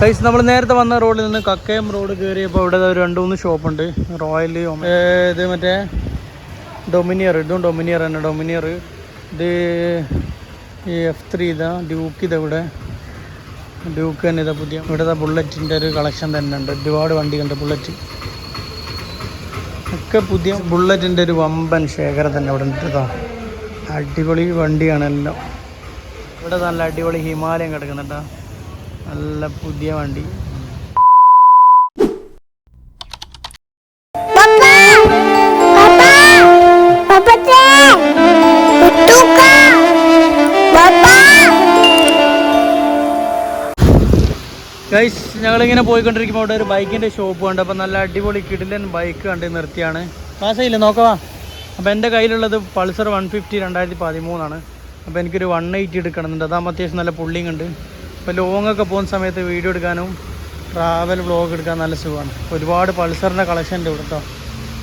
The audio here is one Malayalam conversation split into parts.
ഗൈസ് നമ്മൾ നേരത്തെ വന്ന റോഡിൽ നിന്ന് കക്കയം റോഡ് കയറിയപ്പോൾ ഇവിടെ ഒരു രണ്ട് മൂന്ന് ഷോപ്പുണ്ട് റോയൽ ഇത് മറ്റേ ഡൊമിനിയർ ഇതും ഡൊമിനിയർ തന്നെ. ഡൊമിനിയർ ഇത് ഈ എഫ് ത്രീ ഇതാ ഡ്യൂക്ക് ഇതാ ഇവിടെ. ഡ്യൂക്ക് തന്നെ ഇതാ പുതിയ. ഇവിടുത്തെ ബുള്ളറ്റിന്റെ ഒരു കളക്ഷൻ തന്നെ ഉണ്ട്. ഒരുപാട് വണ്ടികളുണ്ട് ബുള്ളറ്റ് ഒക്കെ പുതിയ ബുള്ളറ്റിന്റെ ഒരു വമ്പൻ ശേഖരം തന്നെ ഇവിടെ ഉണ്ട് അടിപൊളി വണ്ടിയാണ് എല്ലാം. ഇവിടെ നല്ല അടിപൊളി ഹിമാലയം കിടക്കുന്നുണ്ടോ നല്ല പുതിയ വണ്ടി. ഗൈസ് ഞങ്ങളിങ്ങനെ പോയിക്കൊണ്ടിരിക്കുമ്പോൾ അവിടെ ഒരു ബൈക്കിന്റെ ഷോപ്പ് കണ്ട്. അപ്പോൾ നല്ല അടിപൊളി കിടിലൻ ബൈക്ക് കണ്ട് നിർത്തിയാണ്. പാസയില്ലേ നോക്കവാ. അപ്പോൾ എന്റെ കയ്യിലുള്ളത് പൾസർ വൺ ഫിഫ്റ്റി രണ്ടായിരത്തി പതിമൂന്നാണ്. അപ്പോൾ എനിക്കൊരു വൺ എയ്റ്റി എടുക്കണമെന്നുണ്ട് അതാകുമ്പോൾ അത്യാവശ്യം നല്ല പുള്ളിങ് ഉണ്ട് അപ്പോൾ ലോങ് ഒക്കെ പോകുന്ന സമയത്ത് വീഡിയോ എടുക്കാനും ട്രാവൽ വ്ളോഗ് എടുക്കാൻ നല്ല സുഖമാണ്. ഒരുപാട് പൾസറിന്റെ കളക്ഷൻ ഉണ്ട് ഇവിടെ കേട്ടോ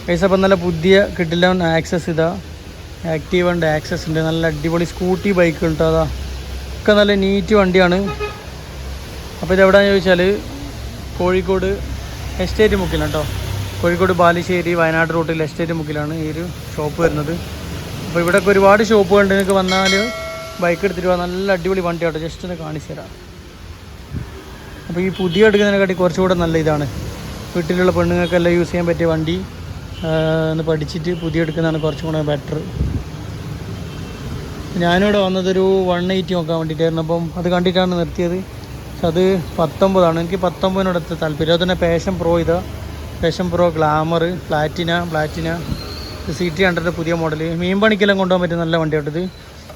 പൈസ അപ്പോൾ നല്ല പുതിയ കിട്ടില്ല ആക്സസ് ഇതാ. ആക്റ്റീവ് ഉണ്ട് ആക്സസ് ഉണ്ട്. നല്ല അടിപൊളി സ്കൂട്ടി ബൈക്ക് കേട്ടോ അതാ. ഒക്കെ നല്ല നീറ്റ് വണ്ടിയാണ്. അപ്പോൾ ഇതെവിടെയാണെന്ന് ചോദിച്ചാൽ കോഴിക്കോട് എസ്റ്റേറ്റ് മുക്കിലാണ് കേട്ടോ കോഴിക്കോട് ബാലുശ്ശേരി വയനാട് റൂട്ടിൽ എസ്റ്റേറ്റ് മുക്കിലാണ് ഈ ഒരു ഷോപ്പ് വരുന്നത്. അപ്പോൾ ഇവിടെയൊക്കെ ഒരുപാട് ഷോപ്പുകളുണ്ട് നിങ്ങൾക്ക് വന്നാൽ ബൈക്ക് എടുത്തിട്ട് നല്ല അടിപൊളി വണ്ടിയാട്ടോ ജസ്റ്റ് ഒന്ന് കാണിച്ചു തരാം. അപ്പോൾ ഈ പുതിയ എടുക്കുന്നതിനെക്കാട്ടി കുറച്ചുകൂടെ നല്ല ഇതാണ്. വീട്ടിലുള്ള പെണ്ണുങ്ങൾക്കെല്ലാം യൂസ് ചെയ്യാൻ പറ്റിയ വണ്ടി ഒന്ന് പഠിച്ചിട്ട് പുതിയ എടുക്കുന്നതാണ് കുറച്ചും കൂടെ ബെറ്റർ ഞാനിവിടെ വന്നതൊരു വൺ എയ്റ്റി നോക്കാൻ വേണ്ടിയിട്ടായിരുന്നു. അപ്പം അത് കണ്ടിട്ടാണ് നിർത്തിയത്. പക്ഷെ അത് പത്തൊമ്പതാണ്. എനിക്ക് പത്തൊമ്പതിനോട് എത്ര താല്പര്യം. അതുതന്നെ പേഷൻ പ്രോ ഇതാ. Passion pro glamour Platina Platina C T hundred പുതിയ മോഡൽ മീൻ പണിക്കെല്ലാം കൊണ്ടുപോകാൻ പറ്റിയ നല്ല വണ്ടിയാണ് ഇത്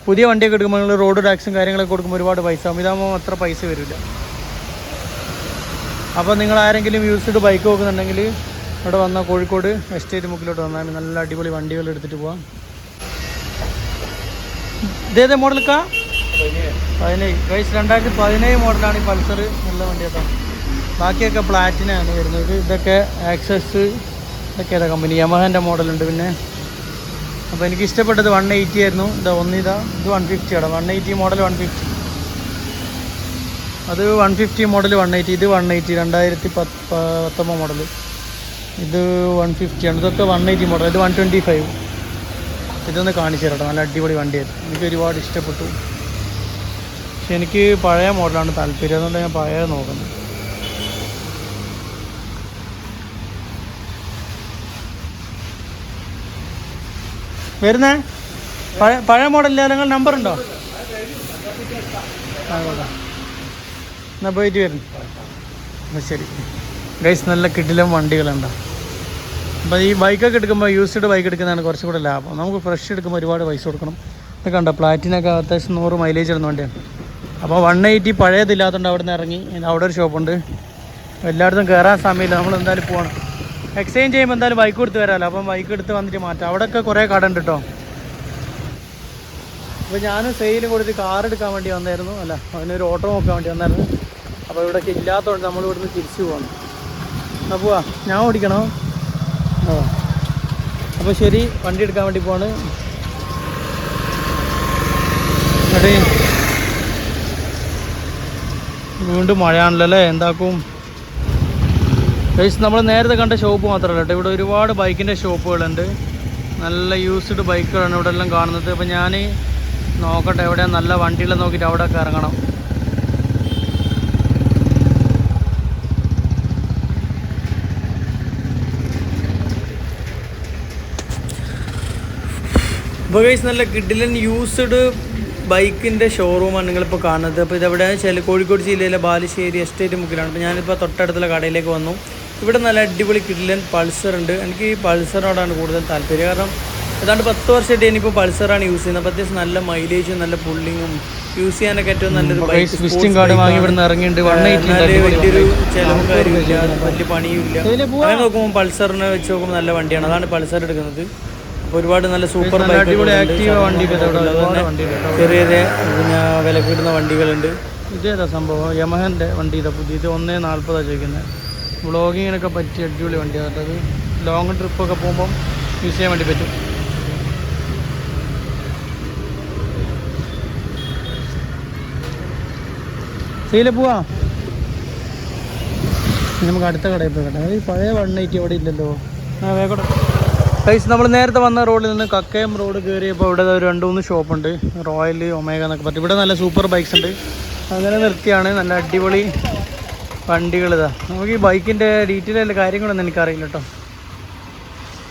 പുതിയ വണ്ടിയൊക്കെ എടുക്കുമ്പോൾ നിങ്ങൾ റോഡ് ടാക്സും കാര്യങ്ങളൊക്കെ കൊടുക്കുമ്പോൾ ഒരുപാട് പൈസ ഇതാകുമ്പോൾ അത്ര പൈസ വരില്ല. അപ്പോൾ നിങ്ങൾ ആരെങ്കിലും യൂസ് ചെയ്ത് ബൈക്ക് നോക്കുന്നുണ്ടെങ്കിൽ ഇവിടെ വന്നാൽ കോഴിക്കോട് എസ്റ്റേറ്റ് മുക്കിലോട്ട് വന്നാൽ നല്ല അടിപൊളി വണ്ടികൾ എടുത്തിട്ട് പോവാം. ഇതേത് മോഡൽക്കാ പതിനേഴ്. വയസ്സ് രണ്ടായിരത്തി പതിനേഴ് മോഡലാണ് ഈ പൾസർ നല്ല വണ്ടി കേട്ടോ. ബാക്കിയൊക്കെ പ്ലാറ്റിനാണ് വരുന്നത്. ഇതൊക്കെ ആക്സസ് ഇതൊക്കെ ഏതാ കമ്പനി യമഹന്റെ മോഡലുണ്ട് പിന്നെ. അപ്പോൾ എനിക്ക് ഇഷ്ടപ്പെട്ടത് വൺ എയ്റ്റി ആയിരുന്നു. ഇതാ ഒന്നിതാ. ഇത് വൺ ഫിഫ്റ്റി ആണ് one eighty model one fifty അത് one fifty model one eighty ഇത് വൺ എയ്റ്റി രണ്ടായിരത്തി പത്ത് പത്തൊമ്പത് മോഡൽ ഇത് വൺ ഫിഫ്റ്റിയാണ് ഇതൊക്കെ വൺ എയ്റ്റി മോഡൽ ഇത് വൺ ട്വന്റി ഫൈവ് ഇതൊന്ന് കാണിച്ചു തരാം നല്ല അടിപൊളി വണ്ടിയായിരുന്നു. എനിക്ക് ഒരുപാട് ഇഷ്ടപ്പെട്ടു. പക്ഷെ എനിക്ക് പഴയ മോഡലാണ് താല്പര്യം. അതുകൊണ്ട് ഞാൻ പഴയ നോക്കുന്നത്. വരുന്നേ? പഴയ പഴയ മോഡലില്ല നിങ്ങൾ നമ്പർ ഉണ്ടോ? ആയിക്കോട്ടെ. എന്നാൽ പോയിട്ട് വരുന്നു എന്നാൽ ശരി. ഗൈസ് നല്ല കിടിലം വണ്ടികളുണ്ടോ. അപ്പോൾ ഈ ബൈക്കൊക്കെ എടുക്കുമ്പോൾ യൂസ്ഡ് ബൈക്ക് എടുക്കുന്നതാണ് കുറച്ചും കൂടെ ലാഭം. നമുക്ക് ഫ്രഷ് എടുക്കുമ്പോൾ ഒരുപാട് പൈസ കൊടുക്കണം. ഇതൊക്കെ കണ്ടോ? പ്ലാറ്റിനൊക്കെ അത്യാവശ്യം നൂറ് മൈലേജ് ഇടുന്ന വണ്ടിയാണ്. അപ്പോൾ വൺ എയ്റ്റി പഴയതില്ലാത്തതുകൊണ്ട് അവിടെ നിന്ന് ഇറങ്ങി അവിടെ ഒരു ഷോപ്പുണ്ട് എല്ലായിടത്തും കയറാൻ സമയമില്ല. നമ്മൾ എന്തായാലും പോകണം എക്സ്ചേഞ്ച് ചെയ്യുമ്പോൾ എന്തായാലും ബൈക്ക് എടുത്ത് വരാമല്ലോ അപ്പം ബൈക്ക് എടുത്ത് വന്നിട്ട് മാറ്റാം. അവിടെയൊക്കെ കുറേ കട ഉണ്ട് കേട്ടോ അപ്പോൾ ഞാൻ സെയിൽ കൊടുത്ത് കാർ എടുക്കാൻ വേണ്ടി വന്നായിരുന്നു. അല്ല അതിനൊരു ഓട്ടോ നോക്കാൻ വേണ്ടി വന്നായിരുന്നു. അപ്പോൾ ഇവിടെയൊക്കെ ഇല്ലാത്തതുകൊണ്ട് നമ്മൾ ഇവിടുന്ന് തിരിച്ചു പോകണം. അപ്പോൾ ഞാൻ ഓടിക്കണോ? ഓ. അപ്പോൾ ശരി വണ്ടി എടുക്കാൻ വേണ്ടി പോവാണ്. എടീ. വീണ്ടും മഴയാണല്ലോ അല്ലേ? എന്താക്കും? ഗൈസ് നമ്മൾ നേരത്തെ കണ്ട ഷോപ്പ് മാത്രമല്ല കേട്ടോ. ഇവിടെ ഒരുപാട് ബൈക്കിന്റെ ഷോപ്പുകളുണ്ട് നല്ല യൂസ്ഡ് ബൈക്കുകളാണ് ഇവിടെ എല്ലാം കാണുന്നത്. അപ്പോൾ ഞാൻ നോക്കട്ടെ എവിടെയാണ് നല്ല വണ്ടികൾ നോക്കിയിട്ട് അവിടെയൊക്കെ ഇറങ്ങണം. ഇപ്പോൾ ഗൈസ് നല്ല കിഡിലൻ യൂസ്ഡ് ബൈക്കിന്റെ ഷോറൂമാണ് നിങ്ങളിപ്പോൾ കാണുന്നത്. അപ്പോൾ ഇതെവിടെയാണെന്ന് വെച്ചാൽ കോഴിക്കോട് ജില്ലയിലെ ബാലുശ്ശേരി എസ്റ്റേറ്റ് മുക്കിലാണ്. അപ്പോൾ ഞാനിപ്പോൾ തൊട്ടടുത്തുള്ള കടയിലേക്ക് വന്നു. ഇവിടെ നല്ല അടിപൊളി കിഡിലൻ പൾസർ ഉണ്ട്. എനിക്ക് ഈ പൾസറിനോടാണ് കൂടുതൽ താല്പര്യം. കാരണം ഏതാണ്ട് പത്ത് വർഷമായിട്ട് ഇനിയിപ്പോൾ പൾസറാണ് യൂസ് ചെയ്യുന്നത്. അപ്പോൾ അത്യാവശ്യം നല്ല മൈലേജും നല്ല പുള്ളിങ്ങും യൂസ് ചെയ്യാനൊക്കെ ഏറ്റവും നല്ലൊരു വലിയൊരു ചിലവും കാര്യമില്ല വലിയ പണിയും ഇല്ല. അങ്ങനെ നോക്കുമ്പോൾ പൾസറിനെ വെച്ച് നോക്കുമ്പോൾ നല്ല വണ്ടിയാണ്. അതാണ് പൾസർ എടുക്കുന്നത്. അപ്പോൾ ഒരുപാട് നല്ല സൂപ്പർ വണ്ടി ചെറിയ ചെറിയ പിന്നെ വില കിട്ടുന്ന വണ്ടികളുണ്ട്. ഇതേതാ സംഭവം? യമഹന്റെ വണ്ടി ഇതാ പുതിയ ഇത് ഒന്നേ നാൽപ്പതാണ് ചോദിക്കുന്നത് വ്ളോഗിങ്ങിനൊക്കെ പറ്റിയ അടിപൊളി വണ്ടിയാണ് അത്. ലോങ് ട്രിപ്പൊക്കെ പോകുമ്പം യൂസ് ചെയ്യാൻ വേണ്ടി പറ്റും. സീല പോവാ. നമുക്ക് അടുത്ത കടയിൽ പോയി കേട്ടോ ഈ പഴയ വൺ എയ്റ്റി അവിടെ ഇല്ലല്ലോ. ആ വേഗം ഗൈസ് നമ്മൾ നേരത്തെ വന്ന റോഡിൽ നിന്ന് കക്കയം റോഡ് കയറിയപ്പോൾ ഇവിടെ ഒരു രണ്ട് മൂന്ന് ഷോപ്പുണ്ട് റോയൽ ഒമേഗ എന്നൊക്കെ പറഞ്ഞു. ഇവിടെ നല്ല സൂപ്പർ ബൈക്സ് ഉണ്ട്. അങ്ങനെ നിർത്തിയാണ്. നല്ല അടിപൊളി വണ്ടികൾ ഇതാ നമുക്ക് ഈ ബൈക്കിന്റെ ഡീറ്റെയിൽ അല്ല കാര്യങ്ങളൊന്നും എനിക്കറിയില്ല കേട്ടോ.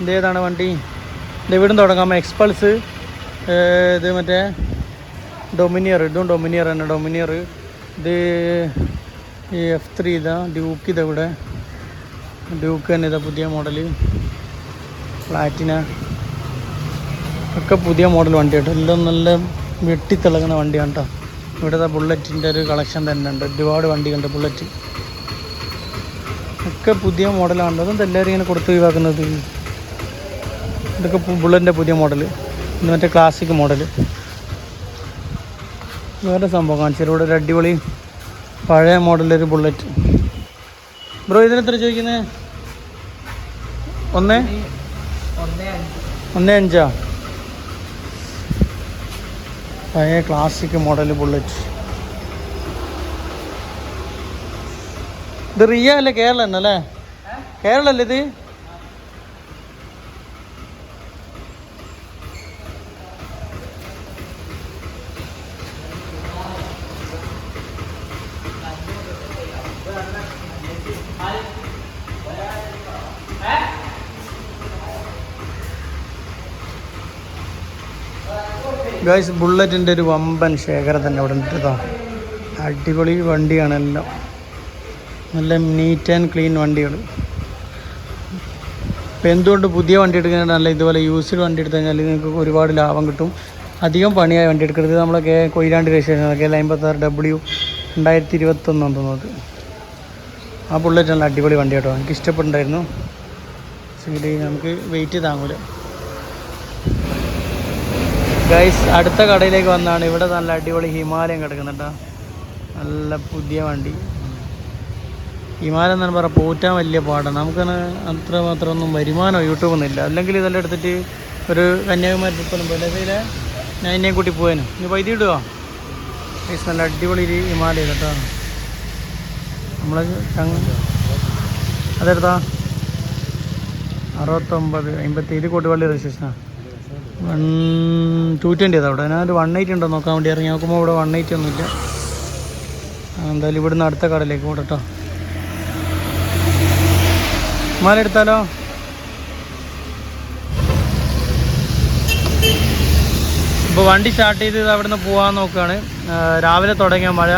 ഇതേതാണ് വണ്ടി? ഇത് ഇവിടുന്ന് തുടങ്ങാം? എക്സ്പൾസ് ഇത് മറ്റേ ഡൊമിനിയർ ഇതും ഡൊമിനിയർ തന്നെ. ഡൊമിനിയർ ഇത് ഈ എഫ് ത്രീ ഇതാ. ഡ്യൂക്ക് ഇതാ ഇവിടെ. ഡ്യൂക്ക് തന്നെ ഇതാ പുതിയ മോഡൽ പ്ലാറ്റിന ഒക്കെ പുതിയ മോഡൽ വണ്ടി കേട്ടോ. എല്ലാം നല്ല വെട്ടിത്തിളങ്ങുന്ന വണ്ടിയാണ് കേട്ടോ. ഇവിടുത്തെ ബുള്ളറ്റിന്റെ ഒരു കളക്ഷൻ തന്നെ ഉണ്ട്. ഒരുപാട് വണ്ടികളുണ്ട് ബുള്ളറ്റ്. ഒക്കെ പുതിയ മോഡലാണ്. അതെന്താ എല്ലാവരും ഇങ്ങനെ കൊടുത്ത് ഒഴിവാക്കുന്നത്. ഇതൊക്കെ ബുള്ളറ്റിന്റെ പുതിയ മോഡൽ. ഇത് മറ്റേ ക്ലാസിക് മോഡൽ വേറെ സംഭവം കാണിച്ചു ഇവിടെ ഒരു അടിപൊളി പഴയ മോഡലൊരു ബുള്ളറ്റ്. ബ്രോ ഇതിനെത്ര ചോദിക്കുന്നത് ഒന്ന്. ഒന്ന് അഞ്ചാ. പഴയ ക്ലാസിക് മോഡൽ ബുള്ളറ്റ് ഇത് റിയ അല്ലേ കേരള തന്നെ അല്ലേ? കേരള അല്ലേ ഇത്? ഗൈസ് ബുള്ളറ്റിന്റെ ഒരു വമ്പൻ ശേഖരം തന്നെ അവിടെ കേട്ടോ അടിപൊളി വണ്ടിയാണ് എല്ലാം. നല്ല നീറ്റ് ആൻഡ് ക്ലീൻ വണ്ടികൾ ഇപ്പം എന്തുകൊണ്ട് പുതിയ വണ്ടി എടുക്കുന്നത് നല്ല ഇതുപോലെ യൂസ്ഡ് വണ്ടി എടുത്തു കഴിഞ്ഞാൽ നിങ്ങൾക്ക് ഒരുപാട് ലാഭം കിട്ടും. അധികം പണിയായ വണ്ടി എടുക്കരുത്. നമ്മളൊക്കെ കൊയിലാണ്ട് രജിസ്ട്രേഷൻ കെ അമ്പത്താറ് ഡബ്ല്യു രണ്ടായിരത്തി ഇരുപത്തൊന്നാണ് തോന്നുന്നത്. ആ ബുള്ളറ്റ് നല്ല അടിപൊളി വണ്ടി കേട്ടോ എനിക്ക് ഇഷ്ടപ്പെട്ടുണ്ടായിരുന്നു നമുക്ക് വെയിറ്റ് താങ്ങൂല. ഗൈസ് അടുത്ത കടയിലേക്ക് വന്നാണ്. ഇവിടെ നല്ല അടിപൊളി ഹിമാലയം കിടക്കുന്നുണ്ടോ നല്ല പുതിയ വണ്ടി. ഹിമാലയം എന്നാണ് പറയാം പോറ്റാൻ വലിയ പാടാണ് നമുക്കങ്ങനെ അത്ര മാത്രം ഒന്നും വരുമാനമോ യൂട്യൂബൊന്നുമില്ല അല്ലെങ്കിൽ ഇതെല്ലാം എടുത്തിട്ട് ഒരു കന്യാകുമാരി ട്രിപ്പൊന്നും പോലെ ഇതിലെ ഞാൻ എന്നെയും കൂട്ടി പോയേനു. ഇനി വൈദ്യുതി ഇടുക ഗൈസ് നല്ല അടിപൊളി ഹിമാലയം കേട്ടോ. ചങ്ങ അതെടുത്താ? അറുപത്തൊമ്പത് അമ്പത്തി ഇത് കോട്ടുപള്ളി രജിസ്ട്രേഷനാണ് വൺ ടു ട്വന്റി അതാ അവിടെ? ഞാനൊരു വൺ എയ്റ്റി ഉണ്ടോ നോക്കാൻ വേണ്ടി ഇറങ്ങി. നോക്കുമ്പോൾ ഇവിടെ വൺ എയ്റ്റി ഒന്നുമില്ല. എന്തായാലും ഇവിടുന്ന് അടുത്ത കടയിലേക്ക് പോട്ടെ കേട്ടോ മാല എടുത്താലോ? ഇപ്പോൾ വണ്ടി സ്റ്റാർട്ട് ചെയ്ത് അവിടുന്ന് പോകാൻ നോക്കുകയാണ് രാവിലെ തുടങ്ങിയ മഴ.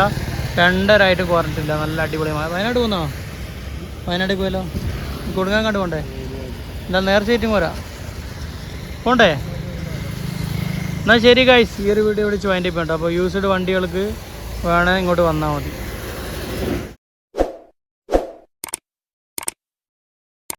രണ്ടരായിട്ട് കുറഞ്ഞിട്ടില്ല നല്ല അടിപൊളി മഴ. വയനാട് പോകുന്നോ വയനാട് പോയല്ലോ കൊടുങ്ങാൻ കണ്ടു പോണ്ടേ? എന്താ നേർച്ചയായിട്ടും പോരാ? പോണ്ടേ? എന്നാൽ ശരി ഗൈസ് ഈ ഒരു വീഡിയോ വിളിച്ച് വൈൻഡപ്പ് ചെയ്യണ്ട അപ്പോൾ യൂസ്ഡ് വണ്ടികൾക്ക് വേണേൽ ഇങ്ങോട്ട് വന്നാൽ മതി.